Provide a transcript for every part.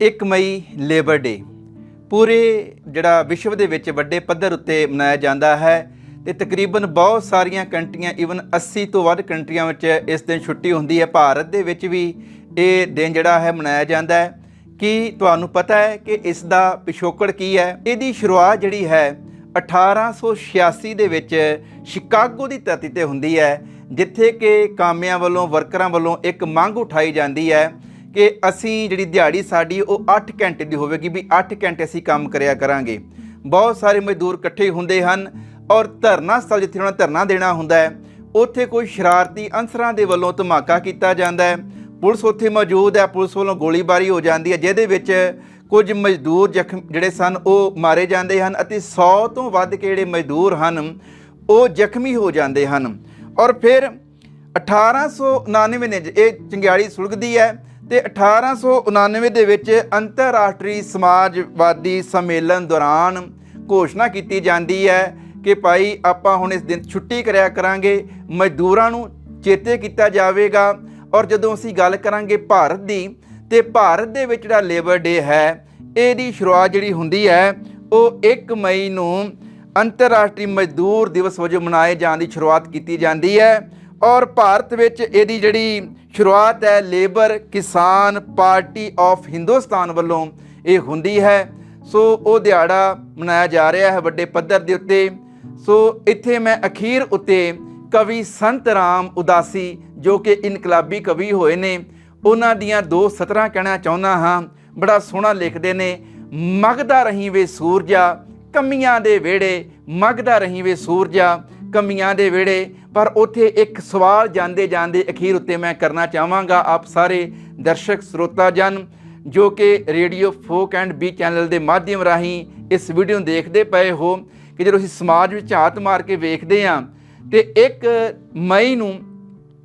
1 ਮਈ labour ਡੇ। ਪੂਰੇ ਜਿਹੜਾ ਵਿਸ਼ਵ ਦੇ ਵਿੱਚ ਵੱਡੇ ਪੱਧਰ ਉੱਤੇ ਮਨਾਇਆ ਜਾਂਦਾ ਹੈ ਤੇ ਤਕਰੀਬਨ ਬਹੁਤ ਸਾਰੀਆਂ ਕੰਟਰੀਆਂ ਈਵਨ 80 ਤੋਂ ਵੱਧ ਕੰਟਰੀਆਂ ਵਿੱਚ ਇਸ ਦਿਨ ਛੁੱਟੀ ਹੁੰਦੀ ਹੈ। ਭਾਰਤ ਦੇ ਵਿੱਚ ਵੀ ਇਹ ਦਿਨ ਜਿਹੜਾ ਹੈ ਮਨਾਇਆ ਜਾਂਦਾ ਹੈ। ਕਿ ਤੁਹਾਨੂੰ ਪਤਾ ਹੈ ਕਿ ਇਸ ਦਾ ਪਿਛੋਕੜ ਕੀ ਹੈ? ਇਹਦੀ ਸ਼ੁਰੂਆਤ ਜਿਹੜੀ ਹੈ 1886 ਦੇ ਵਿੱਚ ਸ਼ਿਕਾਗੋ ਦੀ ਧਰਤੀ ਤੇ ਹੁੰਦੀ ਹੈ, ਜਿੱਥੇ ਕਿ ਕਾਮਿਆਂ ਵੱਲੋਂ, ਵਰਕਰਾਂ ਵੱਲੋਂ ਇੱਕ ਮੰਗ ਉਠਾਈ ਜਾਂਦੀ ਹੈ ਕਿ ਅਸੀਂ ਜਿਹੜੀ ਦਿਹਾੜੀ ਸਾਡੀ ਉਹ 8 ਘੰਟੇ ਦੀ ਹੋਵੇਗੀ ਵੀ 8 ਘੰਟੇ ਅਸੀਂ ਕੰਮ ਕਰਿਆ ਕਰਾਂਗੇ। ਬਹੁਤ ਸਾਰੇ ਮਜ਼ਦੂਰ ਇਕੱਠੇ ਹੁੰਦੇ ਹਨ ਔਰ ਧਰਨਾ ਸਥਲ ਜਿੱਥੇ ਉਹਨਾਂ ਧਰਨਾ ਦੇਣਾ ਹੁੰਦਾ ਹੈ, ਉੱਥੇ ਕੋਈ ਸ਼ਰਾਰਤੀ ਅਨਸਰਾਂ ਦੇ ਵੱਲੋਂ ਧਮਾਕਾ ਕੀਤਾ ਜਾਂਦਾ ਹੈ। ਪੁਲਿਸ ਉੱਥੇ ਮੌਜੂਦ ਹੈ, ਪੁਲਿਸ ਵੱਲੋਂ ਗੋਲੀਬਾਰੀ ਹੋ ਜਾਂਦੀ ਹੈ, ਜਿਹਦੇ ਵਿੱਚ ਕੁਝ ਮਜ਼ਦੂਰ ਜ਼ਖਮ ਜਿਹੜੇ ਸਨ ਉਹ ਮਾਰੇ ਜਾਂਦੇ ਹਨ ਅਤੇ 100 ਤੋਂ ਵੱਧ ਕੇ ਜਿਹੜੇ ਮਜ਼ਦੂਰ ਹਨ ਉਹ ਜ਼ਖਮੀ ਹੋ ਜਾਂਦੇ ਹਨ। ਔਰ ਫਿਰ 1899 ਨੇ ਇਹ ਚੰਗਿਆੜੀ ਸੁਲਗਦੀ ਹੈ ਤੇ 1899 ਦੇ ਵਿੱਚ ਅੰਤਰਰਾਸ਼ਟਰੀ ਸਮਾਜਵਾਦੀ ਸੰਮੇਲਨ ਦੌਰਾਨ ਘੋਸ਼ਣਾ ਕੀਤੀ ਜਾਂਦੀ ਹੈ ਕਿ ਭਾਈ, ਆਪਾਂ ਹੁਣ ਇਸ ਦਿਨ ਛੁੱਟੀ ਕਰਿਆ ਕਰਾਂਗੇ, ਮਜ਼ਦੂਰਾਂ ਨੂੰ ਚੇਤੇ ਕੀਤਾ ਜਾਵੇਗਾ ਔਰ ਜਦੋਂ ਅਸੀਂ ਗੱਲ ਕਰਾਂਗੇ ਭਾਰਤ ਦੀ, ਤੇ ਭਾਰਤ ਦੇ ਵਿੱਚ ਜਿਹੜਾ ਲੇਬਰ ਡੇ ਹੈ, ਇਹਦੀ ਸ਼ੁਰੂਆਤ ਜਿਹੜੀ ਹੁੰਦੀ ਹੈ, ਉਹ 1 ਮਈ ਨੂੰ ਅੰਤਰਰਾਸ਼ਟਰੀ ਮਜ਼ਦੂਰ ਦਿਵਸ ਵਜੋਂ ਮਨਾਏ ਜਾਣ ਦੀ ਸ਼ੁਰੂਆਤ ਕੀਤੀ ਜਾਂਦੀ ਹੈ। ਔਰ ਭਾਰਤ ਵਿੱਚ ਇਹਦੀ ਜਿਹੜੀ ਸ਼ੁਰੂਆਤ ਹੈ, ਲੇਬਰ ਕਿਸਾਨ ਪਾਰਟੀ ਆਫ ਹਿੰਦੁਸਤਾਨ ਵੱਲੋਂ ਇਹ ਹੁੰਦੀ ਹੈ। ਸੋ ਉਹ ਦਿਹਾੜਾ ਮਨਾਇਆ ਜਾ ਰਿਹਾ ਹੈ ਵੱਡੇ ਪੱਧਰ ਦੇ ਉੱਤੇ। ਸੋ ਇੱਥੇ ਮੈਂ ਅਖੀਰ ਉੱਤੇ ਕਵੀ ਸੰਤ ਰਾਮ ਉਦਾਸੀ, ਜੋ ਕਿ ਇਨਕਲਾਬੀ ਕਵੀ ਹੋਏ ਨੇ, ਉਹਨਾਂ ਦੀਆਂ ਦੋ ਸਤਰਾਂ ਕਹਿਣਾ ਚਾਹੁੰਦਾ ਹਾਂ। ਬੜਾ ਸੋਹਣਾ ਲਿਖਦੇ ਨੇ, ਮਗਦਾ ਰਹੀਂ ਵੇ ਸੂਰਜਾ, ਕਮੀਆਂ ਦੇ ਵਿਹੜੇ, ਮਗਦਾ ਰਹੀਂ ਵੇ ਸੂਰਜਾ, ਕਮੀਆਂ ਦੇ ਵਿਹੜੇ ਪਰ ਉੱਥੇ ਇੱਕ ਸਵਾਲ ਜਾਂਦੇ ਜਾਂਦੇ ਅਖੀਰ ਉੱਤੇ ਮੈਂ ਕਰਨਾ ਚਾਹਾਂਗਾ ਆਪ ਸਾਰੇ ਦਰਸ਼ਕ ਸਰੋਤਾ ਜਨ, ਜੋ ਕਿ radio folk and B channel ਦੇ ਮਾਧਿਅਮ ਰਾਹੀਂ ਇਸ ਵੀਡੀਓ ਨੂੰ ਦੇਖਦੇ ਪਏ ਹੋ ਕਿ ਜਦੋਂ ਅਸੀਂ ਸਮਾਜ ਵਿੱਚ ਝਾਤ ਮਾਰ ਕੇ ਵੇਖਦੇ ਹਾਂ, ਤੇ 1 ਮਈ ਨੂੰ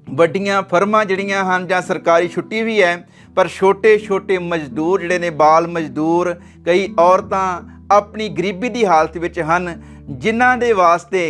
ਵੱਡੀਆਂ ਫਰਮਾਂ ਜਿਹੜੀਆਂ ਹਨ ਜਾਂ ਸਰਕਾਰੀ ਛੁੱਟੀ ਵੀ ਹੈ, ਪਰ ਛੋਟੇ ਛੋਟੇ ਮਜ਼ਦੂਰ ਜਿਹੜੇ ਨੇ, ਬਾਲ ਮਜ਼ਦੂਰ, ਕਈ ਔਰਤਾਂ ਆਪਣੀ ਗਰੀਬੀ ਦੀ ਹਾਲਤ ਵਿੱਚ ਹਨ, ਜਿਨ੍ਹਾਂ ਦੇ ਵਾਸਤੇ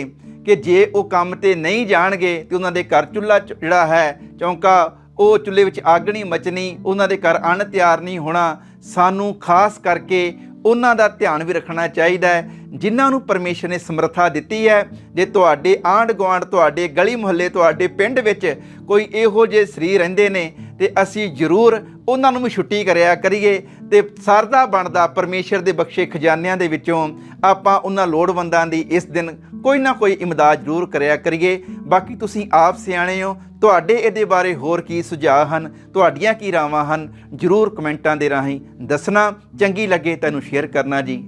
ਕਿ ਜੇ ਉਹ ਕੰਮ ਤੇ ਨਹੀਂ ਜਾਣਗੇ ਤੇ ਉਹਨਾਂ ਦੇ ਘਰ ਚੁੱਲ੍ਹਾ ਜਿਹੜਾ ਹੈ, ਚੌਂਕਾ, ਉਹ ਚੁੱਲ੍ਹੇ ਵਿੱਚ ਅੱਗ ਨਹੀਂ ਮਚਣੀ, ਉਹਨਾਂ ਦੇ ਘਰ ਅੰਨ ਤਿਆਰ ਨਹੀਂ ਹੋਣਾ, ਸਾਨੂੰ ਖਾਸ ਕਰਕੇ ਉਹਨਾਂ ਦਾ ਧਿਆਨ ਵੀ ਰੱਖਣਾ ਚਾਹੀਦਾ ਹੈ, ਜਿਨ੍ਹਾਂ ਨੂੰ ਪਰਮੇਸ਼ਰ ਨੇ ਸਮਰੱਥਾ ਦਿੱਤੀ ਹੈ, ਜੇ ਤੁਹਾਡੇ ਆਂਢ ਗੁਆਂਢ ਤੁਹਾਡੇ ਗਲੀ ਮੁਹੱਲੇ, ਤੁਹਾਡੇ ਪਿੰਡ ਵਿੱਚ ਕੋਈ ਇਹੋ ਜਿਹੇ ਸਰੀਰ ਰਹਿੰਦੇ ਨੇ ਤੇ ਅਸੀਂ ਜ਼ਰੂਰ ਉਹਨਾਂ ਨੂੰ ਵੀ ਛੁੱਟੀ ਕਰਿਆ ਕਰੀਏ ਤੇ ਸਰਦਾ ਬਣਦਾ ਪਰਮੇਸ਼ਰ ਦੇ ਬਖਸ਼ੇ ਖਜ਼ਾਨਿਆਂ ਦੇ ਵਿੱਚੋਂ ਆਪਾਂ ਉਹਨਾਂ ਲੋੜਵੰਦਾਂ ਦੀ ਇਸ ਦਿਨ ਕੋਈ ਨਾ ਕੋਈ ਇਮਦਾਦ ਜ਼ਰੂਰ ਕਰਿਆ ਕਰੀਏ। ਬਾਕੀ ਤੁਸੀਂ ਆਪ ਸਿਆਣੇ ਹੋ, ਤੁਹਾਡੇ ਇਹਦੇ ਬਾਰੇ ਹੋਰ ਕੀ ਸੁਝਾਅ ਹਨ, ਤੁਹਾਡੀਆਂ ਕੀ ਰਾਵਾਂ ਹਨ, ਜ਼ਰੂਰ ਕਮੈਂਟਾਂ ਦੇ ਰਾਹੀਂ ਦੱਸਣਾ। ਚੰਗੀ ਲੱਗੇ ਤੈਨੂੰ ਸ਼ੇਅਰ ਕਰਨਾ ਜੀ।